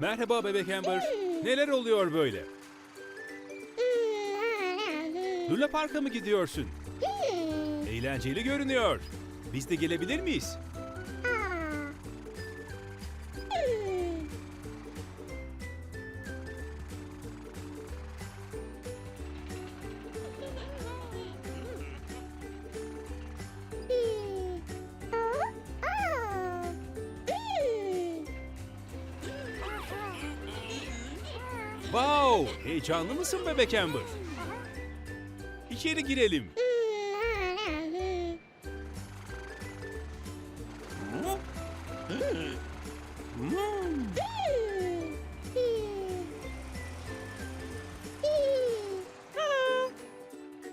Merhaba bebek Amber. Neler oluyor böyle? Luna Park'a mı gidiyorsun? Eğlenceli görünüyor. Biz de gelebilir miyiz? Wow! Heyecanlı mısın bebek Amber? İçeri girelim.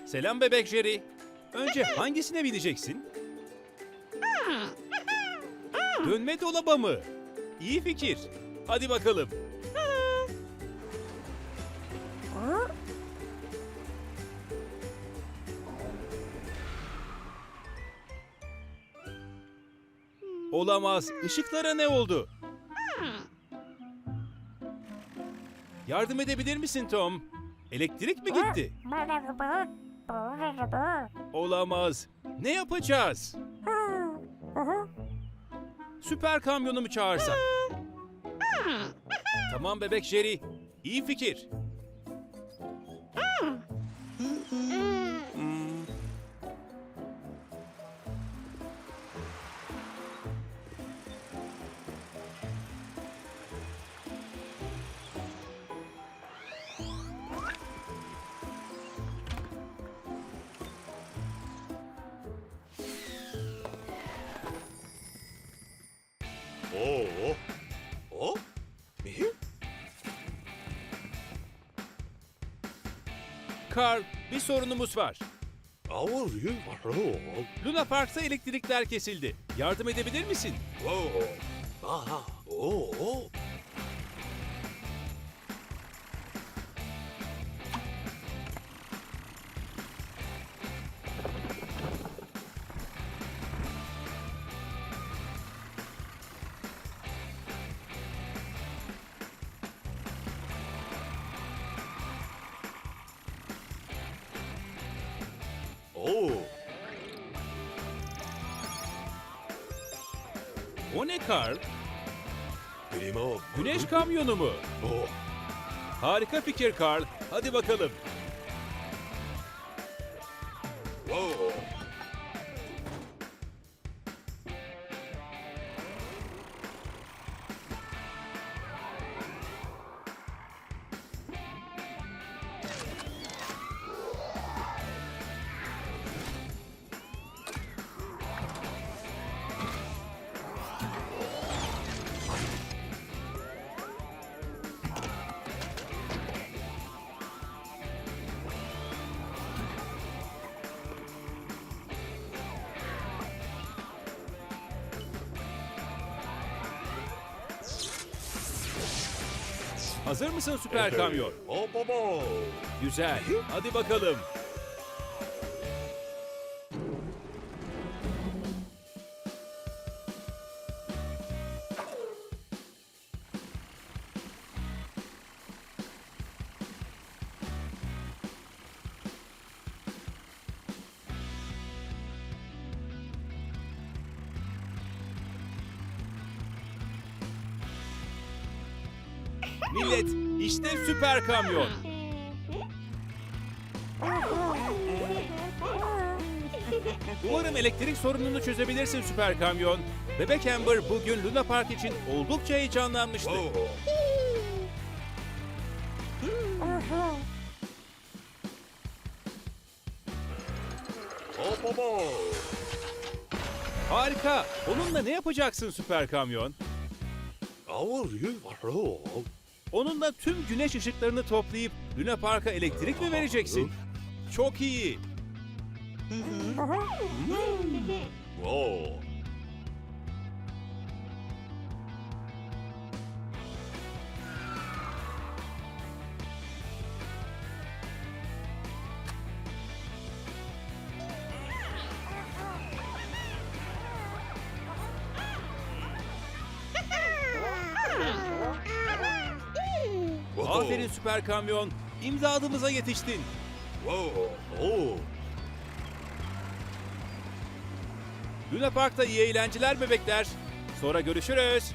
Selam bebek Jerry. Önce hangisine bineceksin? Dönme dolaba mı? İyi fikir. Hadi bakalım. Olamaz. Işıklara ne oldu? Yardım edebilir misin Tom? Elektrik mi gitti? Olamaz. Ne yapacağız? Süper kamyonu mu çağırsak? Tamam bebek Jerry. İyi fikir. Carl, bir sorunumuz var. Luna Park'ta elektrikler kesildi. Yardım edebilir misin? Oo. Aha. Oo. Oo. O ne Carl? Primo. Güneş kamyonu mu? Oo. Harika fikir Carl. Hadi bakalım. Oo. Hazır mısın süper kamyon? Hop hop hop. Güzel. Hadi bakalım. Millet, işte süper kamyon. Umarım elektrik sorununu çözebilirsin süper kamyon. Bebek Amber bugün Luna Park için oldukça heyecanlanmıştı. Harika. Onunla ne yapacaksın süper kamyon? Onunla tüm güneş ışıklarını toplayıp Luna Park'a elektrik mi vereceksin? Çok iyi. Oo. Aferin süper kamyon. İmdadımıza yetiştin. Wow. Oh. Luna Park'ta iyi eğlenceler bebekler. Sonra görüşürüz.